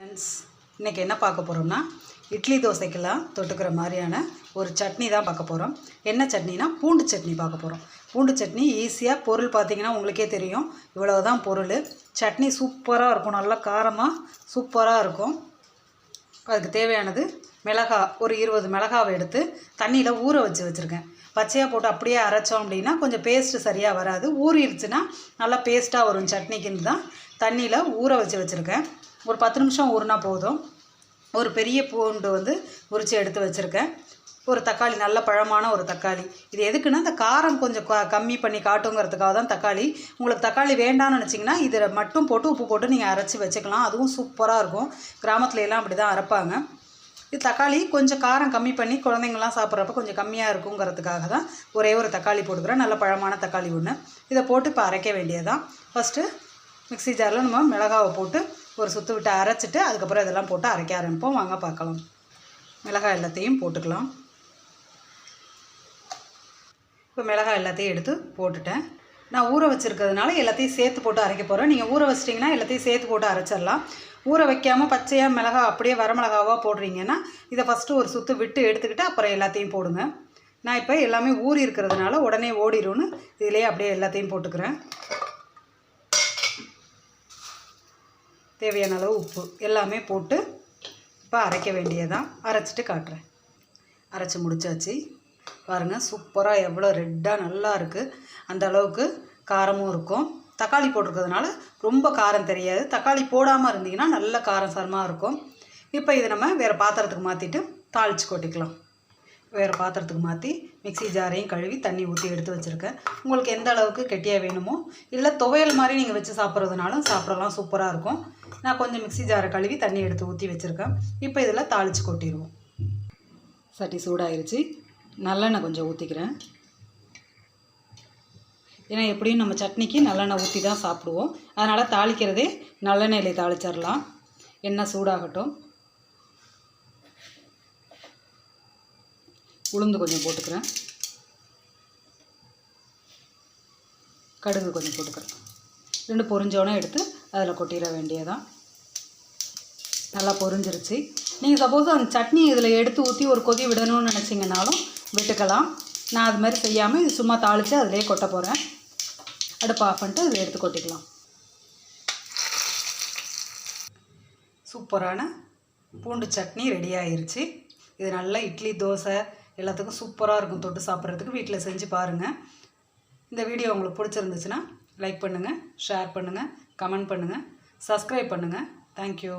Friends இன்றைக்கி என்ன பார்க்க போகிறோம்னா இட்லி தோசைக்கெல்லாம் தொட்டுக்கிற மாதிரியான ஒரு சட்னி தான் பார்க்க போகிறோம் என்ன சட்னினா பூண்டு சட்னி பார்க்க போகிறோம் பூண்டு சட்னி ஈஸியாக பொருள் பார்த்தீங்கன்னா உங்களுக்கே தெரியும். இவ்வளோ தான் பொருள். சட்னி சூப்பராக இருக்கும். நல்லா காரமாக சூப்பராக இருக்கும். அதுக்கு தேவையானது மிளகா ஒரு இருபது மிளகாவை எடுத்து தண்ணியில் ஊற வச்சு வச்சுருக்கேன். பச்சையாக போட்டு அப்படியே அரைச்சோம் அப்படின்னா கொஞ்சம் பேஸ்ட்டு சரியாக வராது. ஊறிடுச்சுன்னா நல்லா பேஸ்ட்டாக வரும். சட்னிக்குன்னு தான் தண்ணியில் ஊற வச்சு வச்சுருக்கேன். ஒரு பத்து நிமிஷம் ஊறினா போதும். ஒரு பெரிய பூண்டு வந்து உரித்து எடுத்து வச்சுருக்கேன். ஒரு தக்காளி நல்ல பழமான ஒரு தக்காளி. இது எதுக்குன்னா இந்த காரம் கொஞ்சம் க- கம்மி பண்ணி காட்டுங்கிறதுக்காக தான் தக்காளி. உங்களுக்கு தக்காளி வேண்டாம்னு நினச்சிங்கன்னா இதில் மட்டும் போட்டு உப்பு போட்டு நீங்கள் அரைச்சி வச்சுக்கலாம். அதுவும் சூப்பராக இருக்கும். கிராமத்துல எல்லாம் அப்படி தான் அரைப்பாங்க. இது தக்காளி கொஞ்சம் காரம் கம்மி பண்ணி குழந்தைங்கள்லாம் சாப்பிட்றப்ப கொஞ்சம் கம்மியாக இருக்குங்கிறதுக்காக தான் ஒரே ஒரு தக்காளி போட்டுக்கிறேன். நல்ல பழமான தக்காளி ஒன்று இதை போட்டு இப்போ அரைக்க வேண்டியதுதான். ஃபஸ்ட்டு மிக்ஸி ஜாரில் நம்ம மிளகாவை போட்டு ஒரு சுற்று விட்டு அரைச்சிட்டு அதுக்கப்புறம் இதெல்லாம் போட்டு அரைக்க ஆரம்பிப்போம். வாங்க பார்க்கலாம். மிளகாய் எல்லாத்தையும் போட்டுக்கலாம். இப்போ மிளகாய் எல்லாத்தையும் எடுத்து போட்டுட்டேன். நான் ஊற வச்சுருக்கிறதுனால எல்லாத்தையும் சேர்த்து போட்டு அரைக்க போகிறேன் நீங்கள் ஊற வச்சிட்டிங்கன்னா எல்லாத்தையும் சேர்த்து போட்டு அரைச்சிடலாம். ஊற வைக்காமல் பச்சையாக மிளகாய் அப்படியே வரமிளகாவாக போடுறீங்கன்னா இதை ஃபஸ்ட்டு ஒரு சுற்று விட்டு எடுத்துக்கிட்டு அப்புறம் எல்லாத்தையும் போடுங்க. நான் இப்போ எல்லாமே ஊறி இருக்கிறதுனால உடனே ஓடிடும்னு இதிலே அப்படியே எல்லாத்தையும் போட்டுக்கிறேன். தேவையான அளவு உப்பு எல்லாமே போட்டு இப்போ அரைக்க வேண்டியதான் அரைச்சிட்டு காட்டுறேன். அரைச்சி முடிச்சாச்சு. பாருங்கள் சூப்பராக எவ்வளோ ரெட்டாக நல்லா இருக்குது அந்த அளவுக்கு காரமும் இருக்கும். தக்காளி போட்டிருக்கிறதுனால ரொம்ப காரம் தெரியாது. தக்காளி போடாமல் இருந்தீங்கன்னா நல்ல காரம் சரமாக இருக்கும். இப்போ இதை நம்ம வேறு பாத்திரத்துக்கு மாற்றிட்டு தாளித்து கொட்டிக்கலாம். வேறு பாத்திரத்துக்கு மாற்றி மிக்ஸி ஜாரையும் கழுவி தண்ணி ஊற்றி எடுத்து வச்சுருக்கேன். உங்களுக்கு எந்த அளவுக்கு கெட்டியாக வேணுமோ இல்லை துவையல் மாதிரி நீங்கள் வச்சு சாப்பிட்றதுனாலும் சாப்பிடலாம் சூப்பராக இருக்கும். நான் கொஞ்சம் மிக்ஸி ஜாரை கழுவி தண்ணி எடுத்து ஊற்றி வச்சுருக்கேன். இப்போ இதில் தாளித்து கொட்டிடுவோம் சட்டி சூடாயிருச்சு. நல்லெண்ணெய் கொஞ்சம் ஊற்றிக்கிறேன் ஏன்னா எப்படியும் நம்ம சட்னிக்கு நல்லெண்ணெய் ஊற்றி தான் சாப்பிடுவோம். அதனால் தாளிக்கிறதே நல்லெண்ணெயிலே தாளிச்சிடலாம். எண்ணெய் சூடாகட்டும். உளுந்து கொஞ்சம் போட்டுக்கிறேன். கடுகு கொஞ்சம் போட்டுக்கிறேன். ரெண்டு பொரிஞ்சோன்னே எடுத்து அதில் கொட்டிட வேண்டியதான் நல்லா பொரிஞ்சிருச்சு. நீங்கள் சப்போஸ் அந்த சட்னி இதில் எடுத்து ஊற்றி ஒரு கொதி விடணும்னு நினச்சிங்கனாலும் விட்டுக்கலாம். நான் அது மாதிரி செய்யாமல் இது சும்மா தாளித்து அதிலே கொட்ட போகிறேன் அடுப்பு ஆஃப் பண்ணிட்டு அதில் எடுத்து கொட்டிக்கலாம். சூப்பரான பூண்டு சட்னி ரெடி ஆயிருச்சு. இது நல்லா இட்லி தோசை எல்லாத்துக்கும் சூப்பராக இருக்கும் தொட்டு சாப்பிட்றதுக்கு. வீட்டில் செஞ்சு பாருங்கள் இந்த வீடியோ உங்களுக்கு பிடிச்சிருந்துச்சுன்னா லைக் பண்ணுங்கள் ஷேர் பண்ணுங்கள் கமெண்ட் பண்ணுங்கள் சப்ஸ்கிரைப் பண்ணுங்கள் தேங்க்யூ